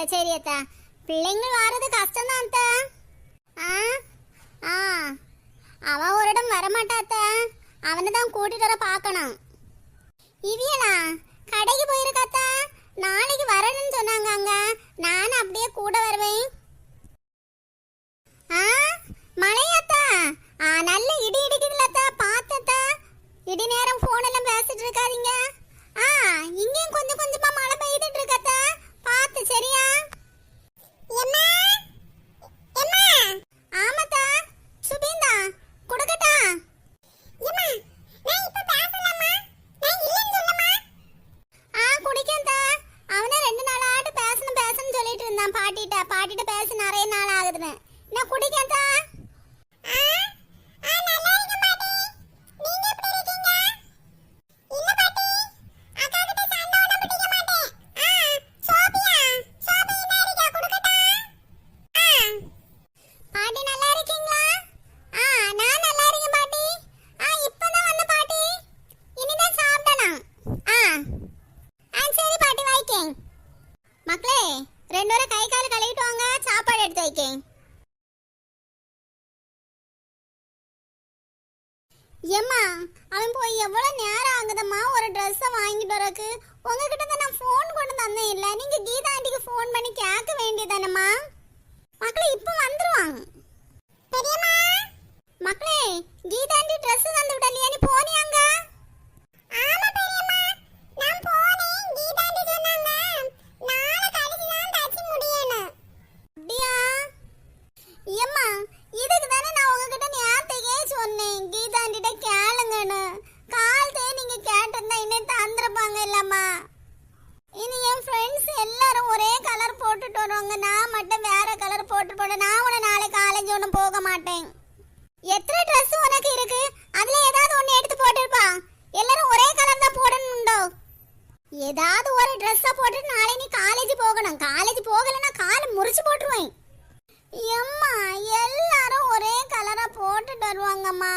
அத்தா சரி அத்தா. பிள்ளைங்கள் வாரது கஷ்டம் தான் அத்தா. ஆ? ஆ. அவன் ஒரு இடம் வரமாட்டாத்தா அவனை தான் கூட்டிட்டு வர பார்க்கணும். இவியலா கடைக்கு போயிருக்கா நாளைக்கு வரணும்னு சொன்னாங்க அங்க நானும் அப்படியே கூட வருவேன் ஆ மழையாத்தா ஆ நல்ல இடி இடிக்குதுலத்தா பார்த்தத்தா இடி நேரம் ஃபோன் எல்லாம் பேசிட்டு இருக்காதீங்க ஆ இங்கேயும் கொஞ்சம் கொஞ்சமா மழை பெய்துட்டு இருக்கத்தா பார்த்து சரியா எம்மா எம்மா ஆமாத்தா சுபீந்தா குடுக்கட்டா எம்மா நான் இப்ப பேசலாமா நான் இல்லன்னு சொல்லமா ஆ குடிக்கேன்தா அவனே ரெண்டு நாளாட்டு பேசணும் பேசணும் சொல்லிட்டு இருந்தான் பாட்டிட்ட பாட்டிட்ட பேச நிறைய நாள் ஆகுதுன்னு நான் குடிக்கேன்தா ஆ ஆ நல்லா இருக்கேன் பாட்டி நீங்க எப்படி இருக்கீங்க இல்ல பாட்டி அக்கா கிட்ட சண்டை ஒண்ணும் பிடிக்க மாட்டேன் ஆ சோபியா சோபி என்ன இருக்கா குடுக்கட்டா ஆ பாட்டி நல்லா இருக்கீங்களா ஆ நான் நல்லா இருக்கேன் பாட்டி ஆ இப்பதான் வந்த பாட்டி இனிதான் சாப்பிடணும் ஆ ஆ சரி பாட்டி வைக்கேன் மக்களே ரெண்டு பேரும் கை கால் கழுவிட்டு வாங்க சாப்பாடு எடுத்து வைக்கேன் ஏம்மா அவன் போய் எவ்வளோ நேரம் ஆகுதம்மா ஒரு ட்ரெஸ்ஸை வாங்கிட்டு வரக்கு? உங்ககிட்ட தான் நான் ஃபோன் கொண்டு தந்தேன் இல்லை. நீங்கள் கீதா ஆண்டிக்கு ஃபோன் பண்ணி கேட்க வேண்டியதானம்மா மக்களே இப்போ வந்துருவாங்க பெரியம்மா மக்களே கீதா ஆண்டி Dress தந்து விடலையா நீ போனியாங்க ஆமா பெரியம்மா நான் போனேன் கீதா ஆண்டி சொன்னாங்க நாளை கழிச்சு தான் தச்சு முடியணும் அப்படியா ஏம்மா இதுக்கு தானே நான் உங்ககிட்ட நேரத்தையே சொன்னேன் கீதாண்டிட்ட கேளுங்கன்னு காலத்தே நீங்க கேட்டிருந்தா இன்னும் தந்துருப்பாங்க இனி என் ஃப்ரெண்ட்ஸ் எல்லாரும் ஒரே கலர் போட்டுட்டு வருவாங்க. நான் மட்டும் வேற கலர் போட்டு போட நான் உன நாளை காலேஜ் ஒன்றும் போக மாட்டேன். எத்தனை ட்ரெஸ் உனக்கு இருக்கு? அதுல ஏதாவது ஒன்று எடுத்து போட்டுருப்பா. எல்லாரும் ஒரே கலர் தான் போடணும்டோ. ஏதாவது ஒரு ட்ரெஸ்ஸை போட்டு நாளை நீ காலேஜ் போகணும். காலேஜ் போகலைன்னா காலை முறிச்சு போட்டுருவேன். எம்மா எல்லாரும் ஒரே கலரா போட்டுட்டு வருவாங்கம்மா.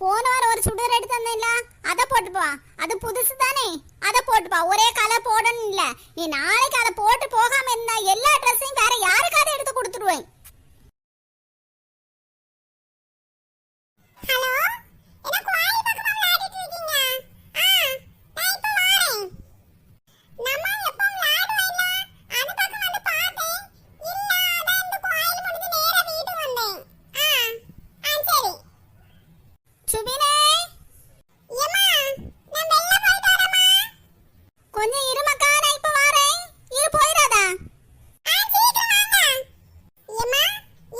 போன வாரம் ஒரு சுடிதார் எடுத்து வந்தேன்ல அதை போட்டுப்பா அது புதுசு தானே அதை போட்டுப்பா ஒரே கலர் போடணும் இல்ல நீ நாளைக்கு அதை போட்டு போகாம இருந்தா எல்லா ட்ரெஸ்ஸையும் வேற யாருக்காவது எடுத்து கொடுத்துருவேன் ஹலோ என்ன கோயில் பக்கமா விளையாடிட்டு இருக்கீங்க ஆ நான் இப்ப வரேன் நம்ம எப்போ விளையாடுவோம்ல அது பக்கம் வந்து பார்த்தேன் இல்ல அதான் இந்த கோயில் முடிஞ்சு நேரா வீட்டுக்கு வந்தேன் ஆ ஆ சரி சுபினே ஏம்மா நான் வெளில போயிட்டு வரேம்மா கொஞ்சம் இருமக்கா நான் இப்ப வரேன் இரு போயிடாதா ஆ சீக்கிரம் வாங்க ஏம்மா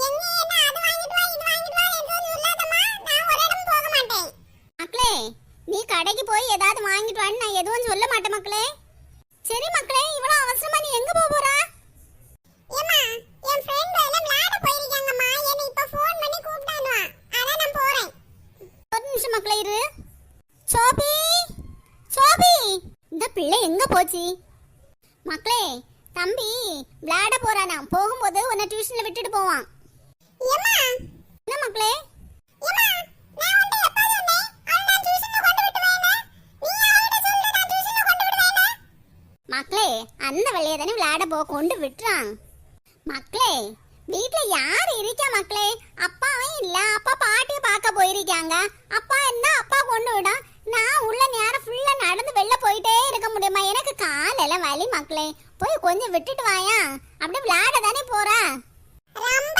எங்க என்ன அது வாங்கிட்டு வா இது வாங்கிட்டு வா என்று சொல்லாதம்மா நான் ஒரு இடம் போக மாட்டேன் மக்களே நீ கடைக்கு போய் ஏதாவது வாங்கிட்டு வான்னு நான் எதுவும் சொல்ல மாட்டேன் மக்களே. சரி மக்களே இவ்வளவு அவசரமா நீ எங்க போக போறா? என் ஃப்ரெண்ட் எல்லாம் விளையாட போயிருக்காங்கம்மா. என்னை இப்ப ஃபோன் பண்ணி கூப்பிட்டானுவா. அதான் நான் போறேன். ஒரு நிமிஷம் மக்களே இரு. சோபி சோபி இந்த பிள்ளை எங்க போச்சு? மக்களே தம்பி விளையாட போறானா போகும்போது உன்னை டியூஷன்ல விட்டுட்டு போவான். என்ன மக்களே மக்களே? போ கொண்டு விட்டுறான் மக்களே வீட்ல யார் இருக்கா மக்களே? அப்பாவும் இல்ல. அப்பா பாட்டியை பார்க்க போயிருக்காங்க. அப்பா இருந்தா அப்பா கொண்டு விடும்? நான் உள்ள நேரம் ஃபுல்லா நடந்து வெளில போயிட்டே இருக்க முடியுமா? எனக்கு காலெல்லாம் வலி மக்களே. போய் கொஞ்சம் விட்டுட்டு வாயா. அப்படியே விளையாட தானே போற? ரொம்ப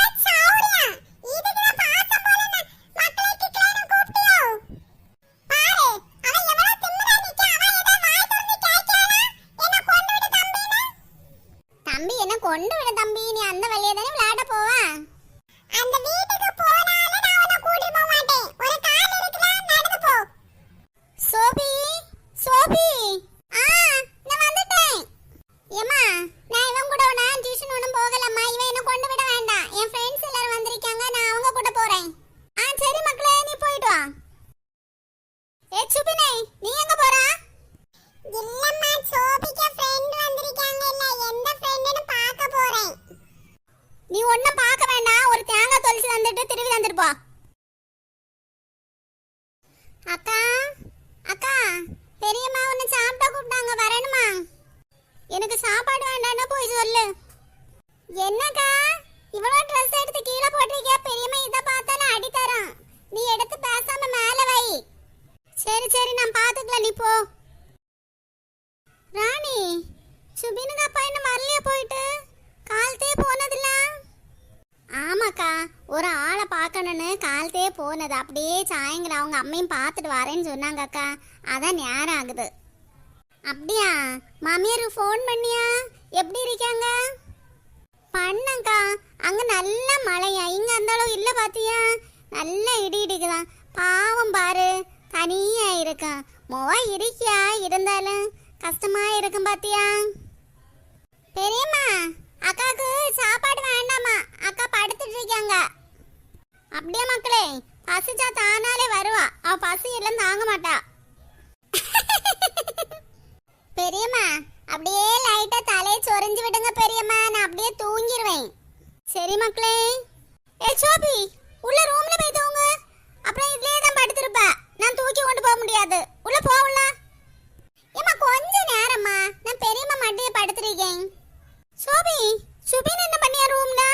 கொண்டு விட தம்பி நீ அந்த வழியா தானே விளையாட போவ அந்த வீட்டுக்கு போனாலும் நான் உன்னை கூட்டி போக மாட்டேன் ஒரு கால் இருக்குல நடந்து போ சோபி சோபி ஆ நான் வந்துட்டேன் ஏம்மா நான் இவன் கூட நான் டியூஷன் ஒன்றும் போகலம்மா இவன் என்ன கொண்டு விட வேண்டாம் என் ஃப்ரெண்ட்ஸ் எல்லாரும் வந்திருக்காங்க நான் அவங்க கூட போறேன் ஆ சரி மக்களே நீ போயிட்டு வா ஏ சுபினை நீ எங்க போறா இல்லம்மா சோபிக்கு ஃப்ரெண்ட் வந்திருக்காங்க இல்ல எந்த ஃப்ரெண்ட்னு பார்க்க போறேன் நீ ஒண்ணும் பார்க்க வேண்டாம் ஒரு தேங்காய் தொலைச்சு தந்துட்டு திரும்பி தந்துட்டு போ அக்கா அக்கா பெரியம்மா உன்னை சாப்பாடு வேண்டாம்னா போய் சொல்லு. என்னக்கா? இவ்வளவு ட்ரெஸ் எடுத்து கீழே போட்டிருக்கியா? பெரியம்மா இதை பார்த்தாலும் அடி தரான். நீ எடுத்து பேசாம மேல வை. சரி சரி நான் பாத்துக்கலாம் நீ போ. ராணி சுபினுக்கு அப்பா இன்னும் வரலையே போயிட்டு? காலத்தே போனதில்ல. ஆமாக்கா ஒரு ஆளை பார்க்கணுன்னு காலத்தே போனது. அப்படியே சாயங்காலம் அவங்க அம்மையும் பார்த்துட்டு வரேன்னு சொன்னாங்கக்கா. அதான் நேரம் ஆகுது. அப்படியா? மாமியார் ஃபோன் பண்ணியா? எப்படி இருக்காங்க? பண்ணங்கா அங்க நல்ல மழையா? இங்க அந்த அளவு இல்ல பாத்தியா? நல்ல இடி இடிக்குதான். பாவம் பாரு. தனியா இருக்கான் மொவ இருக்கியா? இருந்தாலும் கஷ்டமா இருக்கும் பாத்தியா? பெரியம்மா அக்காக்கு சாப்பாடு வேண்டாமா? அக்கா படுத்துட்டு இருக்காங்க. அப்படியே மக்களே பசிச்சா தானாலே வருவா. அவ பசி எல்லாம் தாங்க மாட்டா பெரியம்மா அப்படியே லைட்டா தலையை சொரிஞ்சு விடுங்க பெரியம்மா நான் அப்படியே தூங்கிடுவேன் சரி மக்களே. ஏ சோபி உள்ள ரூம்ல போய் தூங்கு. அப்புறம் இதுலயே தான் படுத்திருப்ப. நான் தூக்கி கொண்டு போக முடியாது. உள்ள போகல ஏமா கொஞ்ச நேரம்மா. நான் பெரியம்மா மடியை படுத்திருக்கேன். சோபி சுபின் என்ன பண்ணியா ரூம்ல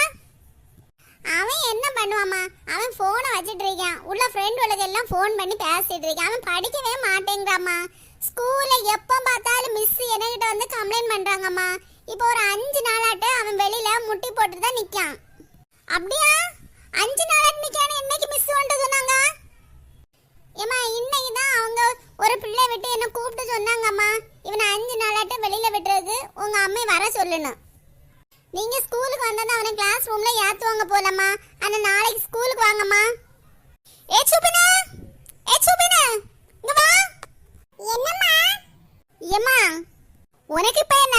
அவன் என்ன பண்ணுவாமா அவன் போனை வச்சிட்டு இருக்கான். உள்ள ஃப்ரெண்ட் எல்லாம் ஃபோன் பண்ணி பேசிட்டு இருக்கான். அவன் படிக்கவே மாட்டேங்கிறாம்மா. ஸ்கூல்ல எப்போ பார்த்தாலும் மிஸ் என்கிட்ட வந்து கம்ப்ளைண்ட் பண்றாங்கம்மா. இப்போ ஒரு அஞ்சு நாளாட்டு அவன் வெளியில முட்டி போட்டு தான் நிற்கான் அப்படியா? அஞ்சு நாள் நிக்கானு என்னைக்கு மிஸ் வந்துட்டு சொன்னாங்க? ஏமா இன்னைக்கு தான் அவங்க ஒரு பிள்ளை விட்டு என்ன கூப்பிட்டு சொன்னாங்கம்மா. இவனை அஞ்சு நாளாட்ட வெளியில விட்டுறது உங்க அம்மை வர சொல்லணும். நீங்க ஸ்கூலுக்கு வந்தா அவனை கிளாஸ் ரூம்ல ஏத்துவாங்க போலம்மா. ஆனா நாளைக்கு ஸ்கூலுக்கு வாங்கம்மா. ஏ சுபினா ஏ சுபினா இங்க வா. என்னம்மா? ஏம்மா உனக்கு இப்ப என்ன?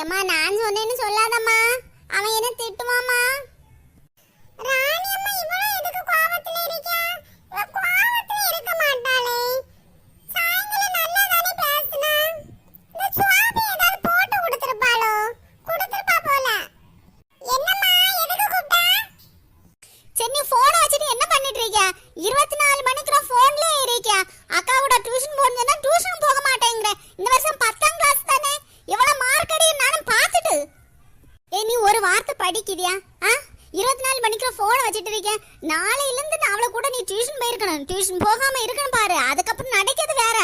ஏம்மா நான் சொன்னேன்னு சொல்லாதம்மா. அவன் என்ன திட்டுவாமா ராணி அம்மா இவ்வளவு எதுக்கு கோவத்துல இருக்கா இவ கோவத்துல இருக்க மாட்டாளே சாயங்காலம் நல்லா தானே பேசுனா இந்த சுவாபி ஏதாவது போட்டு கொடுத்திருப்பாளோ கொடுத்திருப்பா போல என்னம்மா எதுக்கு கூப்பிட்டா சரி நீ போனை வச்சுட்டு என்ன பண்ணிட்டு இருக்க இருபத்தி நாலு மணிக்கு நான் போன்லயே இருக்க அக்காவோட டியூஷன் போனா டியூஷன் போக மாட்டேங்கிற இந்த வருஷம் பத்தாம் கிளாஸ் தானே எவ்வளவு மார்க் அடி நானும் பார்த்துட்டு ஏ நீ ஒரு வார்த்தை படிக்கிறியா ஆ இருபத்தி நாலு மணிக்கு போனை வச்சுட்டு இருக்க நாளையில இருந்து நான் அவளை கூட நீ டியூஷன் போயிருக்கணும் இருக்கணும் பாரு. அதுக்கப்புறம் நடக்கிறது வேற.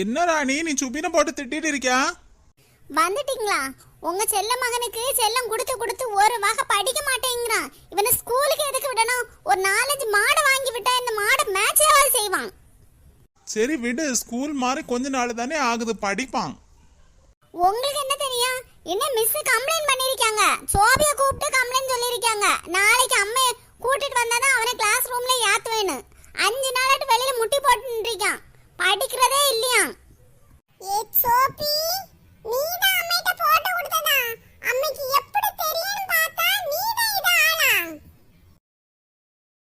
என்ன ராணி நீ சுபினை போட்டு திட்டிட்டு இருக்கியா? வந்துட்டீங்களா? உங்க செல்ல மகனுக்கு செல்லம் கொடுத்து கொடுத்து ஒரு வகை படிக்க மாட்டேங்கிறான். இவனை ஸ்கூலுக்கு எதுக்கு விடணும்? ஒரு நாலஞ்சு மாடை வாங்கி விட்டா இந்த மாடை மேட்சாவது செய்வான். சரி விடு ஸ்கூல் மாதிரி கொஞ்ச நாள் தானே ஆகுது படிப்பான். உங்களுக்கு என்ன தெரியும்? என்ன மிஸ் கம்ப்ளைண்ட் சொல்லியிருக்காங்க சோபியை கூப்பிட்டு கம்ப்ளைண்ட் சொல்லியிருக்காங்க. நாளைக்கு அம்மை கூட்டிட்டு வந்தா தான் அவனை கிளாஸ் ரூம்ல ஏத்துவேன்னு. அஞ்சு நாளாட்டு வெளியில முட்டி போட்டுட்டு இருக்கான். படிக்கிறதே இல்லையா ஏ சோபி நீ தான் அம்மைட்ட போட்டு கொடுத்ததா? அம்மைக்கு